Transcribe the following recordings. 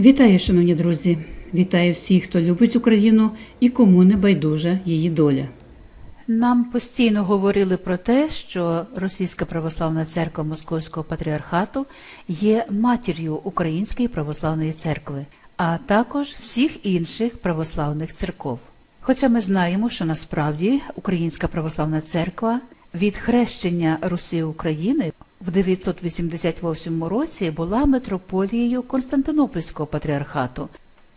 Вітаю, шановні друзі! Вітаю всіх, хто любить Україну і кому не байдужа її доля. Нам постійно говорили про те, що Російська православна церква Московського патріархату є матір'ю Української православної церкви, а також всіх інших православних церков. Хоча ми знаємо, що насправді Українська православна церква від хрещення Русі України в 988 році була митрополією Константинопольського патріархату,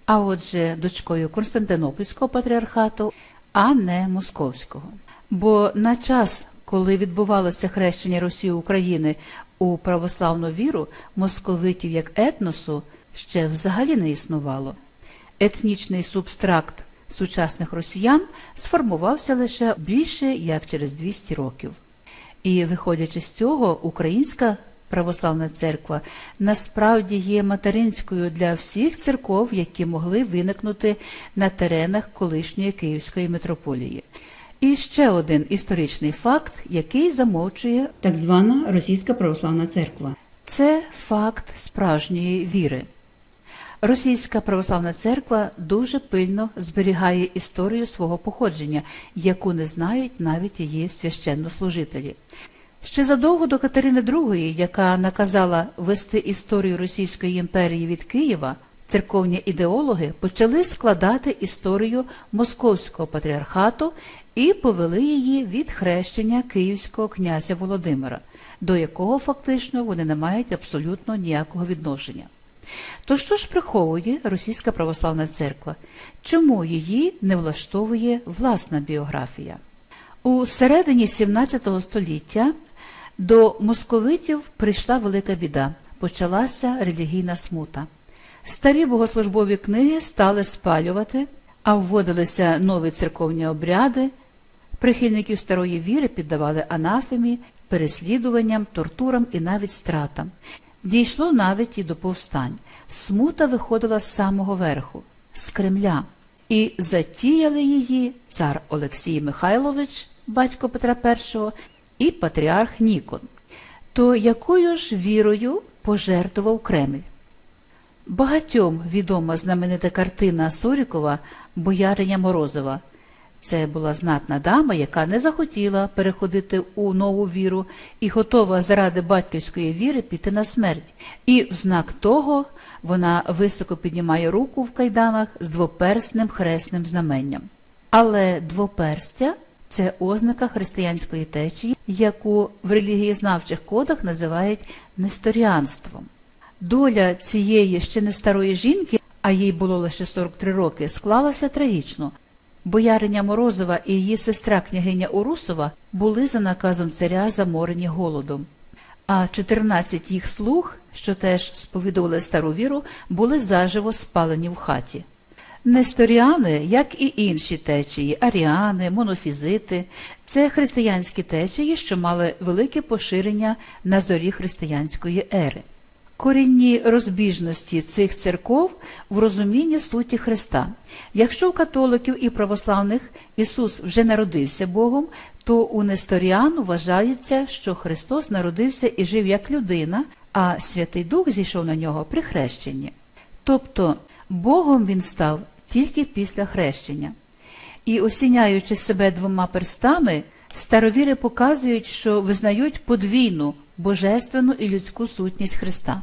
а отже, дочкою Константинопольського патріархату, а не Московського. Бо на час, коли відбувалося хрещення Росії України у православну віру, московитів як етносу ще взагалі не існувало. Етнічний субстракт сучасних росіян сформувався лише більше як через 200 років. І виходячи з цього, українська православна церква насправді є материнською для всіх церков, які могли виникнути на теренах колишньої Київської митрополії. І ще один історичний факт, який замовчує Так звана Російська православна церква. це факт справжньої віри. Російська православна церква дуже пильно зберігає історію свого походження, яку не знають навіть її священнослужителі. Ще задовго до Катерини II, яка наказала вести історію Російської імперії від Києва, церковні ідеологи почали складати історію Московського патріархату і повели її від хрещення київського князя Володимира, до якого фактично вони не мають абсолютно ніякого відношення. То що ж приховує Російська православна церква? Чому її не влаштовує власна біографія? У середині 17 століття до московитів прийшла велика біда, почалася релігійна смута. Старі богослужбові книги стали спалювати, а вводилися нові церковні обряди. Прихильників старої віри піддавали анафемі, переслідуванням, тортурам і навіть стратам. Дійшло навіть і до повстань. Смута виходила з самого верху, з Кремля, і затіяли її цар Олексій Михайлович, батько Петра І, і патріарх Нікон. То якою ж вірою пожертвував Кремль? Багатьом відома знаменита картина Сорікова Бояриня Морозова. Це була знатна дама, яка не захотіла переходити у нову віру і готова заради батьківської віри піти на смерть. І в знак того вона високо піднімає руку в кайданах з двоперсним хресним знаменням. Але двоперстя це ознака християнської течії, яку в релігієзнавчих кодах називають несторіанством. Доля цієї ще не старої жінки, а їй було лише 43 роки, склалася трагічно. Бояриня Морозова і її сестра княгиня Урусова були за наказом царя заморені голодом. А 14 їх слуг, що теж сповідували стару віру, були заживо спалені в хаті. Несторіани, як і інші течії, аріани, монофізити, це християнські течії, що мали велике поширення на зорі християнської ери. Корінні розбіжності цих церков в розумінні суті Христа. Якщо у католиків і православних Ісус вже народився Богом, то у Несторіан вважається, що Христос народився і жив як людина, а Святий Дух зійшов на нього при хрещенні. Тобто Богом він став тільки після хрещення. І осіняючи себе двома перстами, старовіри показують, що визнають подвійну божественну і людську сутність Христа.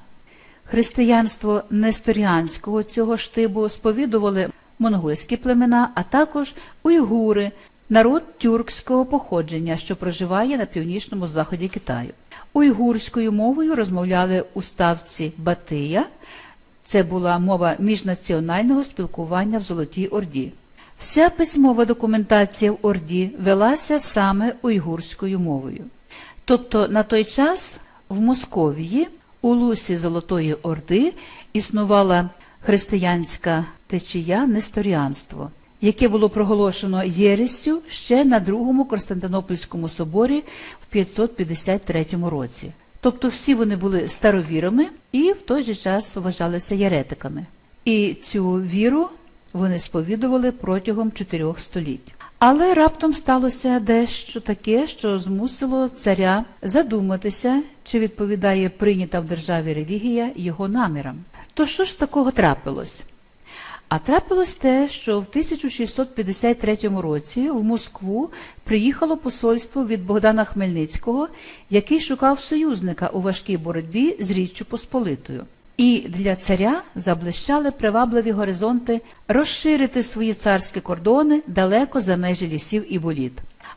Християнство несторіанського цього штибу сповідували монгольські племена, а також уйгури, народ тюркського походження, що проживає на північному заході Китаю. Уйгурською мовою розмовляли у ставці Батия. Це була мова міжнаціонального спілкування в Золотій Орді. Вся письмова документація в Орді велася саме уйгурською мовою. Тобто на той час в Московії у лусі Золотої Орди існувала християнська течія несторіанство, яке було проголошено Єресю ще на другому Константинопольському соборі в 553 році. Тобто всі вони були старовірами і в той же час вважалися єретиками. І цю віру вони сповідували протягом чотирьох століть. Але раптом сталося дещо таке, що змусило царя задуматися, чи відповідає прийнята в державі релігія його намірам. То що ж такого трапилось? А трапилось те, що в 1653 році в Москву приїхало посольство від Богдана Хмельницького, який шукав союзника у важкій боротьбі з Річчю Посполитою. І для царя заблищали привабливі горизонти розширити свої царські кордони далеко за межі лісів і боліт.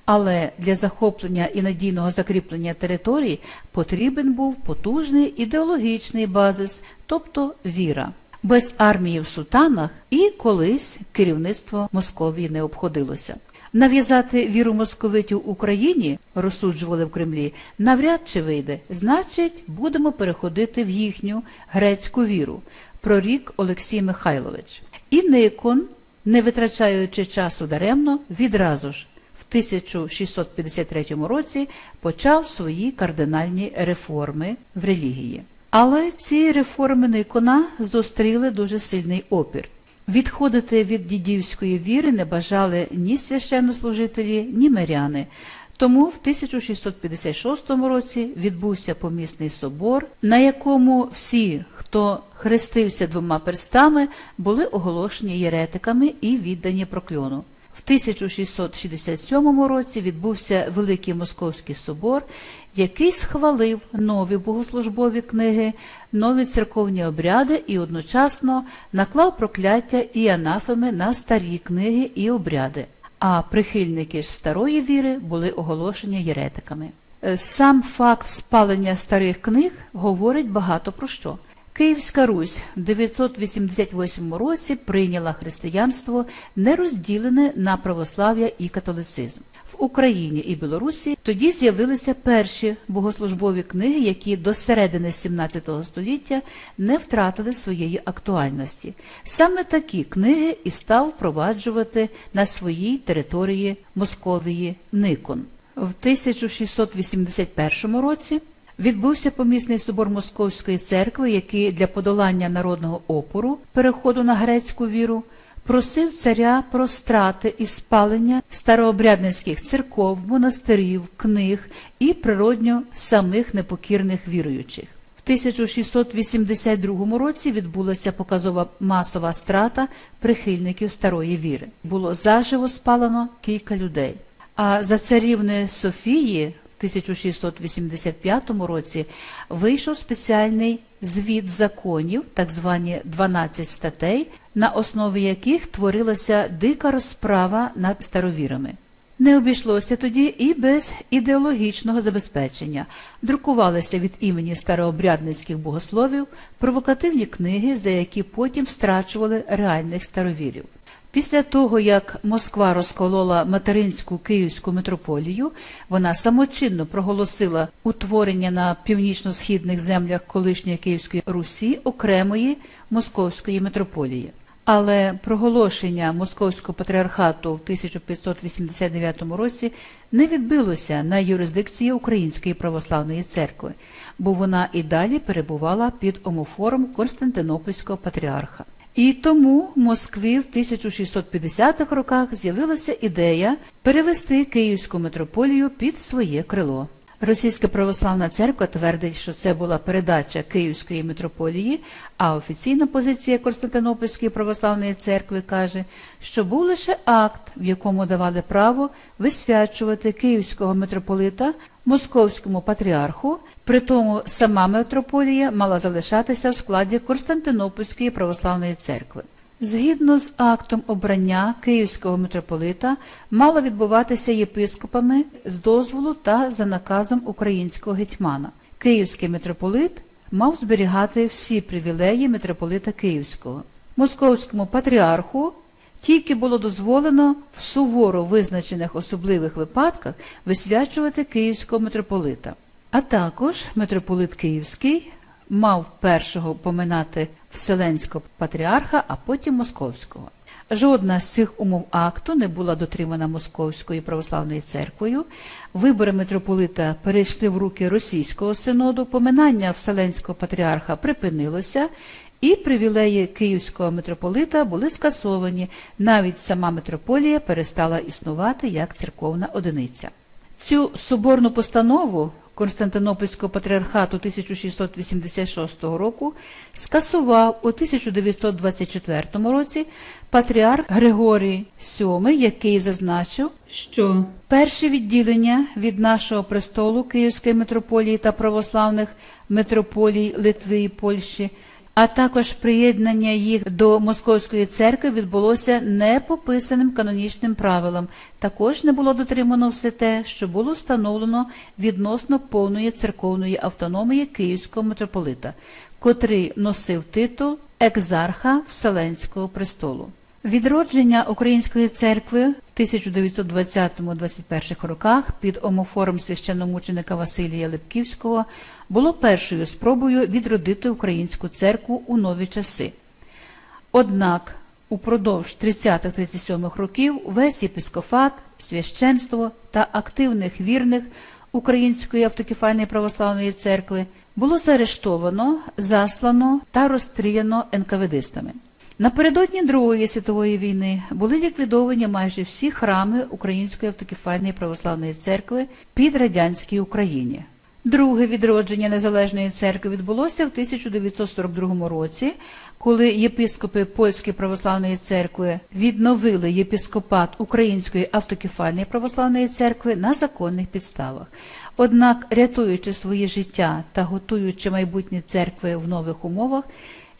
Але для захоплення і надійного закріплення територій потрібен був потужний ідеологічний базис, тобто віра. Без армії в сутанах і колись керівництво Московії не обходилося. Нав'язати віру московитів Україні, розсуджували в Кремлі, навряд чи вийде. Значить, будемо переходити в їхню грецьку віру, прорік Олексій Михайлович. І Никон, не витрачаючи часу даремно, відразу ж в 1653 році почав свої кардинальні реформи в релігії. Але ці реформи Никона зустріли дуже сильний опір. Відходити від дідівської віри не бажали ні священнослужителі, ні миряни. Тому в 1656 році відбувся помісний собор, на якому всі, хто хрестився двома перстами, були оголошені єретиками і віддані прокльону. В 1667 році відбувся Великий Московський собор, який схвалив нові богослужбові книги, нові церковні обряди і одночасно наклав прокляття і анафеми на старі книги і обряди. А прихильники ж старої віри були оголошені єретиками. Сам факт спалення старих книг говорить багато про що. Київська Русь в 988 році прийняла християнство, не розділене на православ'я і католицизм. В Україні і Білорусі тоді з'явилися перші богослужбові книги, які до середини 17 століття не втратили своєї актуальності. Саме такі книги і став впроваджувати на своїй території Московії Никон. В 1681 році Відбувся помісний собор Московської церкви, який для подолання народного опору, переходу на грецьку віру, просив царя про страти і спалення старообрядницьких церков, монастирів, книг і природньо самих непокірних віруючих. В 1682 році відбулася показова масова страта прихильників старої віри. Було заживо спалено кілька людей. А за царівни Софії 1685 році вийшов спеціальний звіт законів, так звані 12 статей, на основі яких творилася дика розправа над старовірами. Не обійшлося тоді і без ідеологічного забезпечення. Друкувалися від імені старообрядницьких богословів провокативні книги, за які потім страчували реальних старовірів. Після того, як Москва розколола материнську київську митрополію, вона самочинно проголосила утворення на північно-східних землях колишньої Київської Русі окремої московської митрополії. Але проголошення Московського патріархату в 1589 році не відбилося на юрисдикції Української православної церкви, бо вона і далі перебувала під омофором Константинопольського патріарха. І тому в Москві в 1650-х роках з'явилася ідея перевести Київську митрополію під своє крило. Російська православна церква твердить, що це була передача Київської митрополії, а офіційна позиція Константинопольської православної церкви каже, що був лише акт, в якому давали право висвячувати київського митрополита московському патріарху, при тому сама митрополія мала залишатися в складі Константинопольської православної церкви. Згідно з актом обрання київського митрополита мало відбуватися єпископами з дозволу та за наказом українського гетьмана. Київський митрополит мав зберігати всі привілеї митрополита Київського. Московському патріарху тільки було дозволено в суворо визначених особливих випадках висвячувати київського митрополита. А також митрополит Київський мав першого поминати Вселенського патріарха, а потім Московського. Жодна з цих умов акту не була дотримана Московською православною церквою. Вибори митрополита перейшли в руки російського синоду, поминання Вселенського патріарха припинилося, і привілеї київського митрополита були скасовані. Навіть сама митрополія перестала існувати як церковна одиниця. Цю соборну постанову Константинопольського патріархату 1686 року скасував у 1924 році патріарх Григорій VII, який зазначив, Що Перші відділення від нашого престолу Київської митрополії та православних митрополій Литви і Польщі, а також приєднання їх до Московської церкви відбулося не по писаним канонічним правилам. Також не було дотримано все те, що було встановлено відносно повної церковної автономії Київського митрополита, котрий носив титул екзарха Вселенського престолу. Відродження Української церкви в 1920-21 роках під омофором священномученика Василія Липківського було першою спробою відродити українську церкву у нові часи. Однак упродовж 30-37 років весь єпискофат, священство та активних вірних Української автокефальної православної церкви було заарештовано, заслано та розстріляно НКВДистами. Напередодні Другої світової війни були ліквідовані майже всі храми Української автокефальної православної церкви під радянській Україні. Друге відродження незалежної церкви відбулося в 1942 році, коли єпископи Польської православної церкви відновили єпископат Української автокефальної православної церкви на законних підставах. Однак, рятуючи своє життя та готуючи майбутні церкви в нових умовах,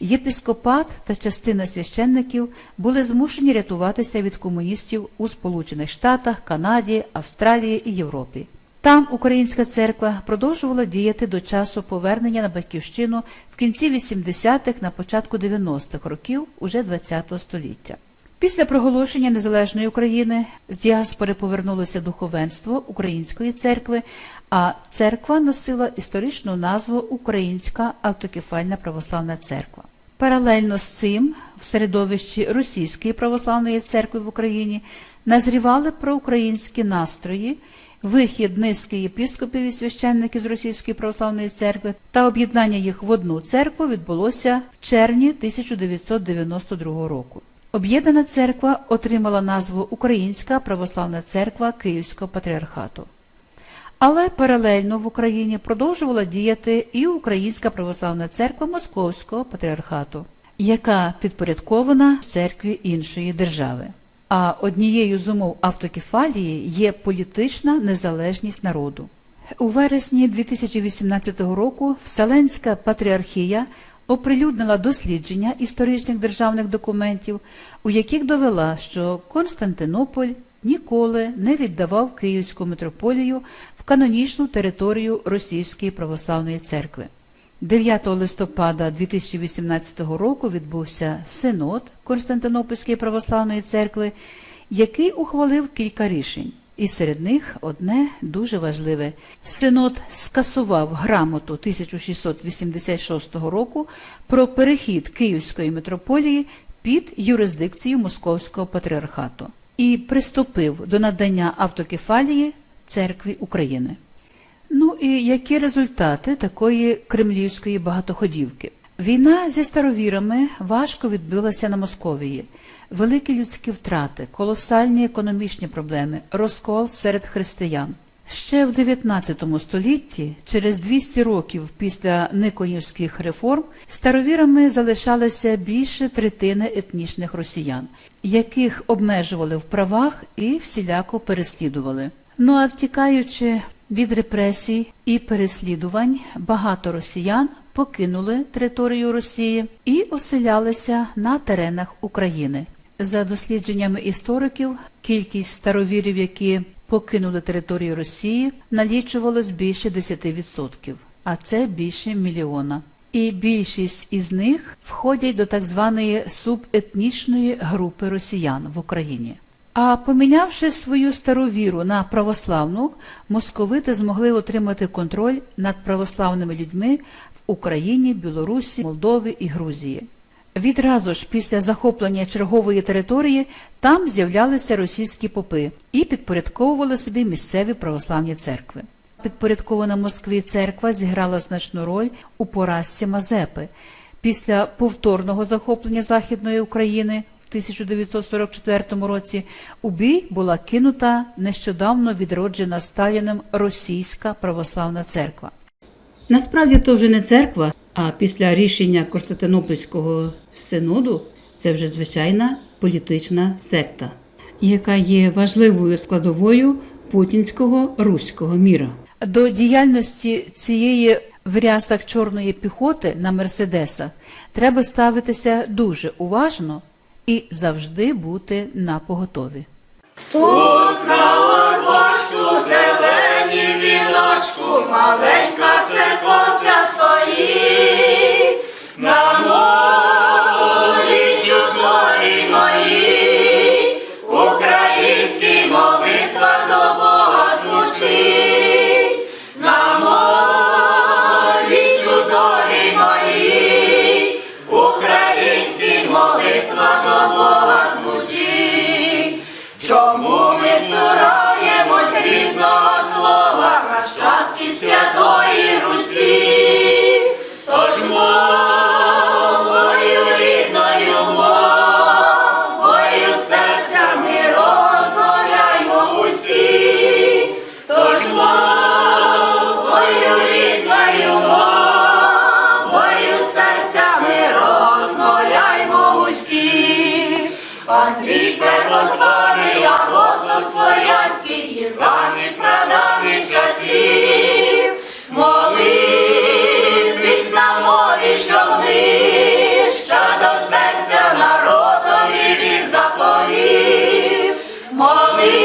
єпископат та частина священників були змушені рятуватися від комуністів у Сполучених Штатах, Канаді, Австралії і Європі. Там українська церква продовжувала діяти до часу повернення на батьківщину в кінці 80-х, на початку 90-х років уже ХХ століття. Після проголошення незалежної України з діаспори повернулося духовенство Української церкви, а церква носила історичну назву Українська автокефальна православна церква. Паралельно з цим в середовищі Російської православної церкви в Україні назрівали проукраїнські настрої, вихід низки єпископів і священників з Російської православної церкви та об'єднання їх в одну церкву відбулося в червні 1992 року. Об'єднана церква отримала назву Українська православна церква Київського патріархату. Але паралельно в Україні продовжувала діяти і Українська православна церква Московського патріархату, яка підпорядкована церкві іншої держави. А однією з умов автокефалії є політична незалежність народу. У вересні 2018 року Вселенська патріархія оприлюднила дослідження історичних державних документів, у яких довела, що Константинополь ніколи не віддавав Київську митрополію в канонічну територію Російської православної церкви. 9 листопада 2018 року відбувся синод Константинопольської православної церкви, який ухвалив кілька рішень. І серед них одне дуже важливе. Синод скасував грамоту 1686 року про перехід Київської митрополії під юрисдикцію Московського патріархату і приступив до надання автокефалії церкві України. Ну і які результати такої кремлівської багатоходівки? Війна зі старовірами важко відбилася на Московії. Великі людські втрати, колосальні економічні проблеми, розкол серед християн. Ще в 19 столітті, через 200 років після Никонівських реформ, старовірами залишалося більше третини етнічних росіян, яких обмежували в правах і всіляко переслідували. Ну а втікаючи від репресій і переслідувань, багато росіян покинули територію Росії і оселялися на теренах України. За дослідженнями істориків, кількість старовірів, які покинули територію Росії, налічувалось більше 10%, а це більше мільйона. І більшість із них входять до так званої субетнічної групи росіян в Україні. А помінявши свою стару віру на православну, московити змогли отримати контроль над православними людьми в Україні, Білорусі, Молдові і Грузії. Відразу ж після захоплення чергової території там з'являлися російські попи і підпорядковували собі місцеві православні церкви. Підпорядкована Москві церква зіграла значну роль у поразці Мазепи. Після повторного захоплення Західної України в 1944 році у бій була кинута нещодавно відроджена Сталіним Російська православна церква. Насправді то вже не церква, а після рішення Константинопольського синоду це вже звичайна політична секта, яка є важливою складовою путінського руського міра. До діяльності цієї в рясах чорної піхоти на мерседесах треба ставитися дуже уважно і завжди бути на поготові. Тут на горбочку зелені віночку маленька церковця стоїть, на давніх прадавніх часів, молитвись на мові, що ближча до серця народові він заповів, молитвись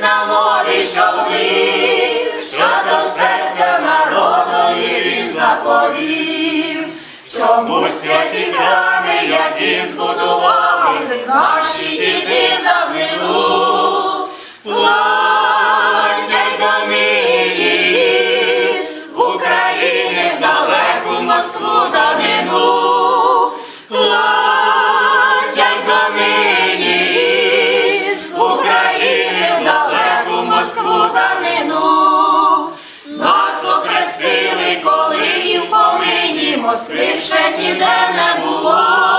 на мові, що ближча до серця народові він заповів. Чому святі храми, які збудували наші діди в ще ніде не було.